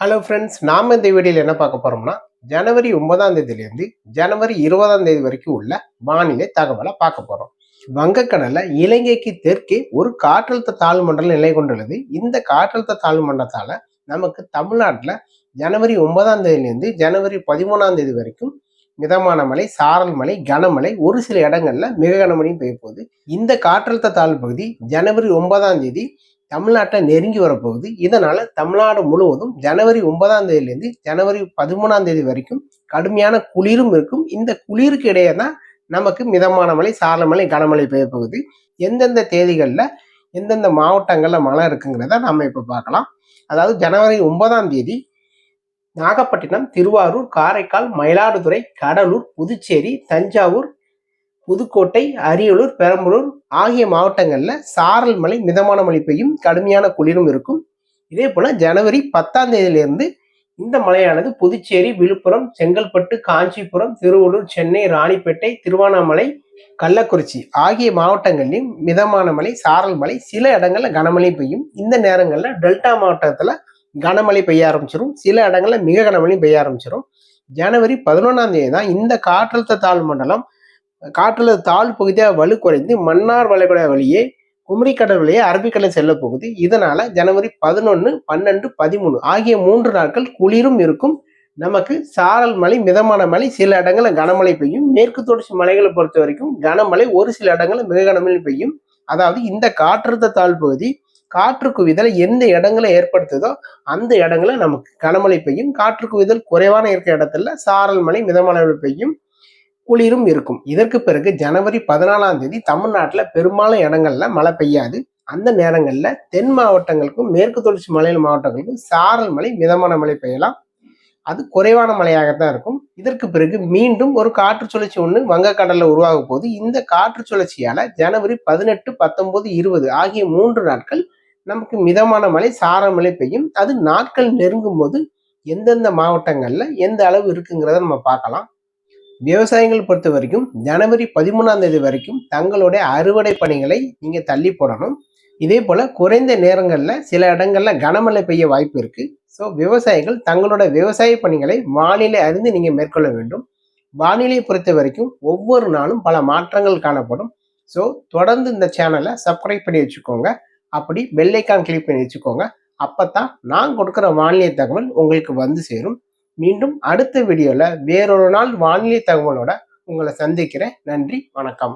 Hello friends நாம் இந்த வீடியோவில் என்ன பார்க்க போகிறோம்னா ஜனவரி ஒன்பதாம் தேதியிலேருந்து ஜனவரி இருபதாம் தேதி வரைக்கும் உள்ள வானிலை தகவலை பார்க்க போகிறோம் வங்கக்கடலில் இலங்கைக்கு தெற்கே ஒரு காற்றழுத்த தாழ்வு மண்டலம் நிலை கொண்டுள்ளது. இந்த காற்றழுத்த தாழ்வு மண்டலத்தால் நமக்கு தமிழ்நாட்டில் ஜனவரி ஒன்பதாம் தேதியிலேருந்து ஜனவரி பதிமூணாம் தேதி வரைக்கும் மிதமான மழை சாரல் மழை கனமழை ஒரு சில இடங்கள்ல மிக கனமழையும் பெய்ய போகுது இந்த காற்றழுத்த தாழ்வு பகுதி ஜனவரி ஒன்பதாம் தேதி தமிழ்நாட்டை நெருங்கி வரப்போகுது. இதனால் தமிழ்நாடு முழுவதும் ஜனவரி ஒன்பதாம் தேதியிலேருந்து ஜனவரி பதிமூணாம் தேதி வரைக்கும் கடுமையான குளிரும் இருக்கும். இந்த குளிருக்கு இடையே தான் நமக்கு மிதமான மழை சாரல மழை கனமழை பெய்ய போகுது. எந்தெந்த தேதிகளில் எந்தெந்த மாவட்டங்களில் மழை இருக்குங்கிறத நம்ம இப்போ பார்க்கலாம். அதாவது ஜனவரி ஒன்பதாம் தேதி நாகப்பட்டினம் திருவாரூர் காரைக்கால் மயிலாடுதுறை கடலூர் புதுச்சேரி தஞ்சாவூர் புதுக்கோட்டை அரியலூர் பெரம்பலூர் ஆகிய மாவட்டங்களில் சாரல் மழை மிதமான மழை பெய்யும் கடுமையான குளிரும் இருக்கும். இதே போல ஜனவரி பத்தாம் தேதியிலிருந்து இந்த மழையானது புதுச்சேரி விழுப்புரம் செங்கல்பட்டு காஞ்சிபுரம் திருவள்ளூர் சென்னை ராணிப்பேட்டை திருவண்ணாமலை கள்ளக்குறிச்சி ஆகிய மாவட்டங்களிலும் மிதமான மழை சாரல் மழை சில இடங்களில் கனமழை பெய்யும். இந்த நேரங்களில் டெல்டா மாவட்டத்தில் கனமழை பெய்ய ஆரம்பிச்சிடும் சில இடங்களில் மிக கனமழையும் பெய்ய ஆரம்பிச்சிடும் ஜனவரி பதினொன்றாம் தேதி தான் இந்த காற்றழுத்த தாழ்வு மண்டலம் காற்றுல தாழ் பகுதியாக வலு குறைந்து மன்னார் வளைகுடா வழியே குமரிக்கடல் வழியே அரபிக்கடல் செல்ல போகுது. இதனால ஜனவரி பதினொன்று பன்னெண்டு பதிமூணு ஆகிய மூன்று நாட்கள் குளிரும் இருக்கும். நமக்கு சாரல் மழை மிதமான மழை சில இடங்களில் கனமழை பெய்யும். மேற்கு தொடர்ச்சி மலைகளை பொறுத்த வரைக்கும் கனமழை ஒரு சில இடங்களில் மிக கனமழை பெய்யும். அதாவது இந்த காற்றழுத்த தாழ் பகுதி காற்று குவிதல் எந்த இடங்களை ஏற்படுத்துதோ அந்த இடங்கள நமக்கு கனமழை பெய்யும். காற்று குவிதல் குறைவான இருக்கிற இடத்துல சாரல் மழை மிதமான மழை பெய்யும். குளிரும் இருக்கும். இதற்கு பிறகு ஜனவரி பதினாலாம் தேதி தமிழ்நாட்டில் பெரும்பாலும் இடங்கள்ல மழை பெய்யாது. அந்த நேரங்களில் தென் மாவட்டங்களுக்கும் மேற்கு தொடர்ச்சி மலையில மாவட்டங்களுக்கும் சாரல் மழை மிதமான மழை பெய்யலாம். அது குறைவான மழையாகத்தான் இருக்கும். இதற்கு பிறகு மீண்டும் ஒரு காற்று சுழற்சி ஒன்று வங்கக்கடல்ல உருவாக போது இந்த காற்று சுழற்சியால ஜனவரி பதினெட்டு பத்தொன்பது இருபது ஆகிய மூன்று நாட்கள் நமக்கு மிதமான மழை சாரல் மழை பெய்யும். அது நாட்கள் நெருங்கும் போது எந்தெந்த மாவட்டங்கள்ல எந்த அளவு இருக்குங்கிறத நம்ம பார்க்கலாம். விவசாயிகள் பொறுத்த வரைக்கும் ஜனவரி பதிமூணாம் தேதி வரைக்கும் தங்களுடைய அறுவடை பணிகளை நீங்கள் தள்ளி போடணும். இதே போல் குறைந்த நேரங்களில் சில இடங்களில் கனமழை பெய்ய வாய்ப்பு இருக்குது ஸோ விவசாயிகள் தங்களோட விவசாய பணிகளை வானிலை அறிந்து நீங்கள் மேற்கொள்ள வேண்டும். வானிலையை பொறுத்த வரைக்கும் ஒவ்வொரு நாளும் பல மாற்றங்கள் காணப்படும். ஸோ தொடர்ந்து இந்த சேனலை சப்ஸ்கிரைப் பண்ணி வச்சுக்கோங்க. அப்படி பெல்லைக்கான் கிளிக் பண்ணி வச்சுக்கோங்க. அப்போ தான் நான் கொடுக்குற வானிலை தகவல் உங்களுக்கு வந்து சேரும். மீண்டும் அடுத்த வீடியோவில் வேறொரு நாள் வானிலை தகவலோட உங்களை சந்திக்கிறேன். நன்றி வணக்கம்.